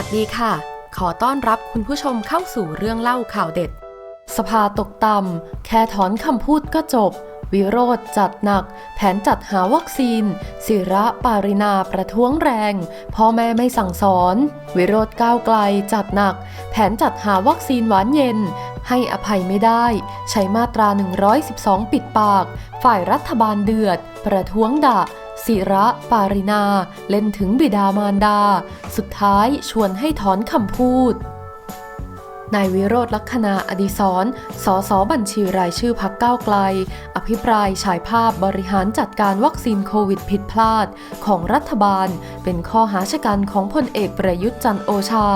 วัสดีค่ะ ขอต้อนรับคุณผู้ชมเข้าสู่เรื่องเล่าข่าวเด็ด สภาตกต่ำแค่ถอนคำพูดก็จบ วิโรธจัดหนัก แผนจัดหาวัคซีน ศิระปารินาประท้วงแรง พ่อแม่ไม่สั่งสอน วิโรธก้าวไกลจัดหนัก แผนจัดหาวัคซีนหวานเย็น ให้อภัยไม่ได้ ใช้มาตรา 112 ปิดปาก ฝ่ายรัฐบาลเดือด ประท้วงด่า ศิระปารินา เล่นถึงบิดามารดา สุดท้ายชวนให้ถอนคำพูดนายวิโรธลักษณะอดิศรสสบัญชีรายชื่อพักก้าวไกล อภิปรายฉายภาพบริหารจัดการวัคซีนโควิดผิดพลาดของรัฐบาล เป็นข้อหาชะกันของพลเอกประยุทธ์จันโอชา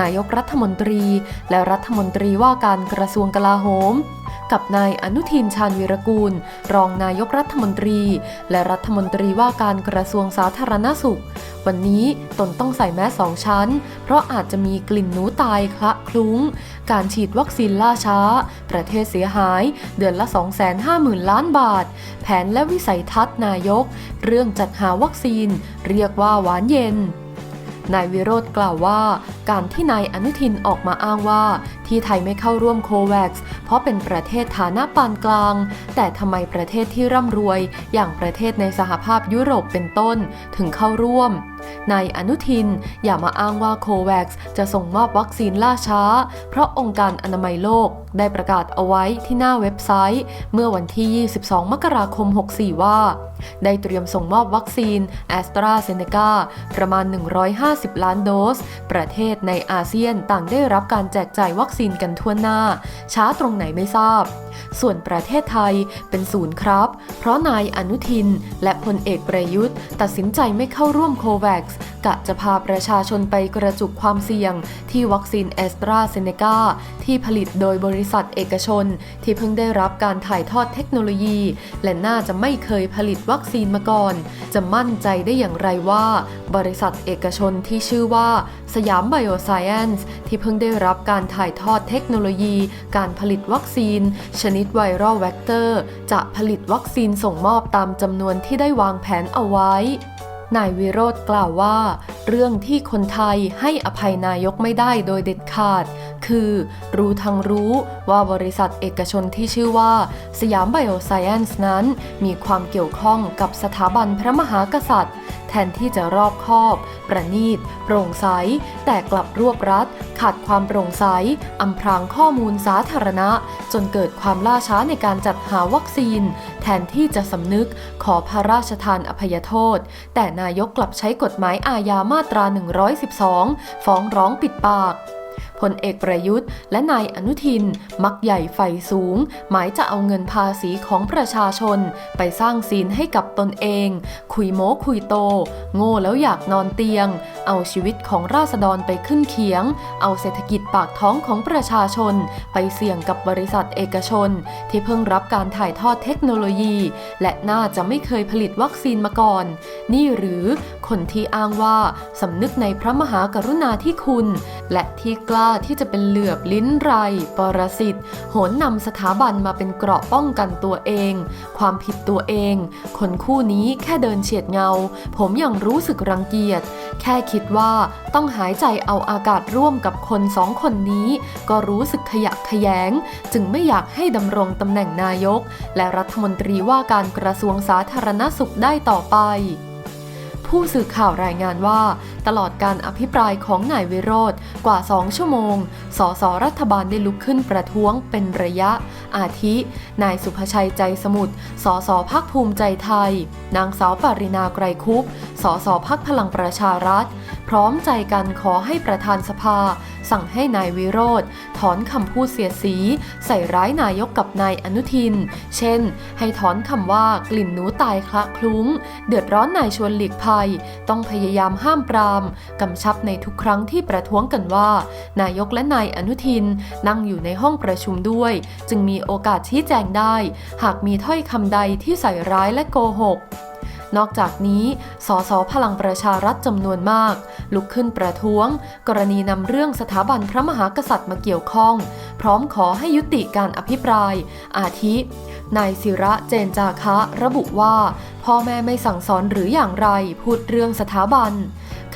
นายกรัฐมนตรี และรัฐมนตรีว่าการกระทรวงกลาโหม กับนายอนุทินชาญวีรกูล รองนายกรัฐมนตรี และรัฐมนตรีว่าการกระทรวงสาธารณสุข วันนี้ตนต้องใส่แมสสองชั้น เพราะอาจจะมีกลิ่นหนูตายคละคลุ้ง การฉีดวัคซีนล่าช้า ประเทศเสียหาย เดือนละ 250,000 ล้านบาท แผนและวิสัยทัศน์นายก เรื่องจัดหาวัคซีน เรียกว่าหวานเย็นนายวิโรธกล่าวว่า การที่นายอนุทินออกมาอ้างว่า ที่ไทยไม่เข้าร่วมโควัค เพราะเป็นประเทศฐานะปานกลาง แต่ทำไมประเทศที่ร่ำรวย อย่างประเทศในสหภาพยุโรปเป็นต้น ถึงเข้าร่วม นายอนุทิน อย่ามาอ้างว่าโควัคจะส่งมอบวัคซีนล่าช้า เพราะองค์การอนามัยโลกได้ประกาศเอาไว้ที่หน้าเว็บไซต์ เมื่อวันที่ 22 มกราคม 64 ว่า ได้เตรียมส่งมอบวัคซีนแอสตราเซเนกาประมาณ 150 ล้านโดส ประเทศในอาเซียนต่างได้รับการแจกจ่ายวัคซีนกันทั่วหน้า ช้าตรงไหนไม่ทราบ ส่วนประเทศไทยเป็นศูนย์ครับ เพราะนายอนุทิน และพลเอกประยุทธ์ ตัดสินใจไม่เข้าร่วมโควัคกะจะพาประชาชนไปกระจุกความเสี่ยง ที่วัคซีนแอสตราเซเนกาที่ผลิตโดยบริษัทเอกชน ที่เพิ่งได้รับการถ่ายทอดเทคโนโลยี และน่าจะไม่เคยผลิตวัคซีนมาก่อน จะมั่นใจได้อย่างไรว่า บริษัทเอกชนที่ชื่อว่าสยามไบโอไซเอนซ์ที่เพิ่งได้รับการถ่ายทอดเทคโนโลยี การผลิตวัคซีนชนิดไวรัลแวคเตอร์ จะผลิตวัคซีนส่งมอบตามจำนวนที่ได้วางแผนเอาไว้ นายวิโรธกล่าวว่า เรื่องที่คนไทยให้อภัยนายกไม่ได้โดยเด็ดขาด คือรู้ทั้งรู้ว่าบริษัทเอกชนที่ชื่อว่า สยามไบโอไซเอนซ์นั้น มีความเกี่ยวข้องกับสถาบันพระมหากษัตริย์ แทนที่จะรอบคอบ ประณีตโปร่งใส แต่กลับรวบรัด ขาดความโปร่งใสอำพรางข้อมูลสาธารณะ จนเกิดความล่าช้าในการจัดหาวัคซีน แทนที่จะสำนึกขอพระราชทานอภัยโทษ แต่นายกกลับใช้กฎหมายอาญามาตรา 112 ฟ้องร้องปิดปาก พลเอกประยุทธ์ และนายอนุทิน มักใหญ่ไฟสูง หมายจะเอาเงินภาษีของประชาชน ไปสร้างซีนให้กับตนเอง คุยโม้คุยโต โง่แล้วอยากนอนเตียง เอาชีวิตของราษฎรไปขึ้นเคียง เอาเศรษฐกิจปากท้องของประชาชน ไปเสี่ยงกับบริษัทเอกชน ที่เพิ่งรับการถ่ายทอดเทคโนโลยี และน่าจะไม่เคยผลิตวัคซีนมาก่อน นี่หรือคนที่อ้างว่าสำนึกในพระมหากรุณาธิคุณ และที่กล้าที่จะเป็นเหลือบลิ้นไร ปรสิตโหนนำสถาบันมาเป็นเกราะป้องกันตัวเอง ความผิดตัวเอง คนคู่นี้แค่เดินเฉียดเงา ผมยังรู้สึกรังเกียจ แค่คิดว่าต้องหายใจเอาอากาศร่วมกับคนสองคนนี้ ก็รู้สึกขยะแขยง จึงไม่อยากให้ดำรงตำแหน่งนายก และรัฐมนตรีว่าการกระทรวงสาธารณสุขได้ต่อไป ผู้สื่อข่าวรายงานว่า ตลอดการอภิปรายของนายวิโรธกว่า 2 ชั่วโมง สสรัฐบาลได้ลุกขึ้นประท้วงเป็นระยะ อาทิ นายสุภชัยใจสมุทร สสพักภูมิใจไทย นางสาวปรินาไกรคุป สสพักพลังประชารัฐ พร้อมใจกันขอให้ประธานสภา สั่งให้นายวิโรธถอนคำพูดเสียสี ใส่ร้ายนายกกับนายอนุทิน เช่น ให้ถอนคำว่ากลิ่นหนูตายคละคลุ้ง เดือดร้อนนายชวนหลีกภัย ต้องพยายามห้ามปรามกำชับในทุกครั้งที่ประท้วงกันว่า นายกและนายอนุทินนั่งอยู่ในห้องประชุมด้วย จึงมีโอกาสชี้แจงได้ หากมีถ้อยคำใดที่ใส่ร้ายและโกหก นอกจากนี้ สสพลังประชารัฐจำนวนมาก ลุกขึ้นประท้วง กรณีนำเรื่องสถาบันพระมหากษัตริย์มาเกี่ยวข้อง พร้อมขอให้ยุติการอภิปราย อาทิ นายศิระเจนจาคะ ระบุว่า พ่อแม่ไม่สั่งสอนหรืออย่างไรพูดเรื่องสถาบัน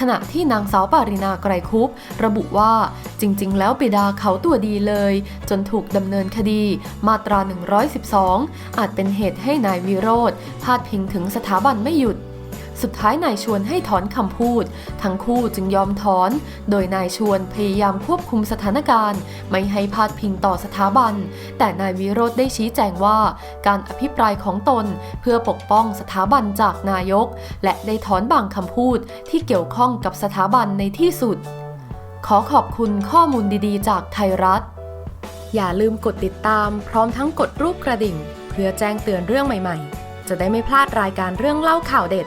ขณะที่นางสาวปารินาไกรคุประบุว่าจริง ๆ แล้วปิดาเขาตัวดีเลย จนถูกดำเนินคดีมาตรา 112 อาจเป็นเหตุให้นายวิโรธพาดพิงถึงสถาบันไม่หยุด สุดท้ายนายชวนให้ถอนคำพูด ทั้งคู่จึงยอมถอน โดยนายชวนพยายามควบคุมสถานการณ์ ไม่ให้พาดพิงต่อสถาบัน แต่นายวิโรธได้ชี้แจงว่า การอภิปรายของตนเพื่อปกป้องสถาบันจากนายก และได้ถอนบางคำพูดที่เกี่ยวข้องกับสถาบันในที่สุด ขอขอบคุณข้อมูลดีๆ จากไทยรัฐ อย่าลืมกดติดตาม พร้อมทั้งกดรูปกระดิ่ง เพื่อแจ้งเตือนเรื่องใหม่ๆ จะได้ไม่พลาดรายการเรื่องเล่าข่าวเด็ด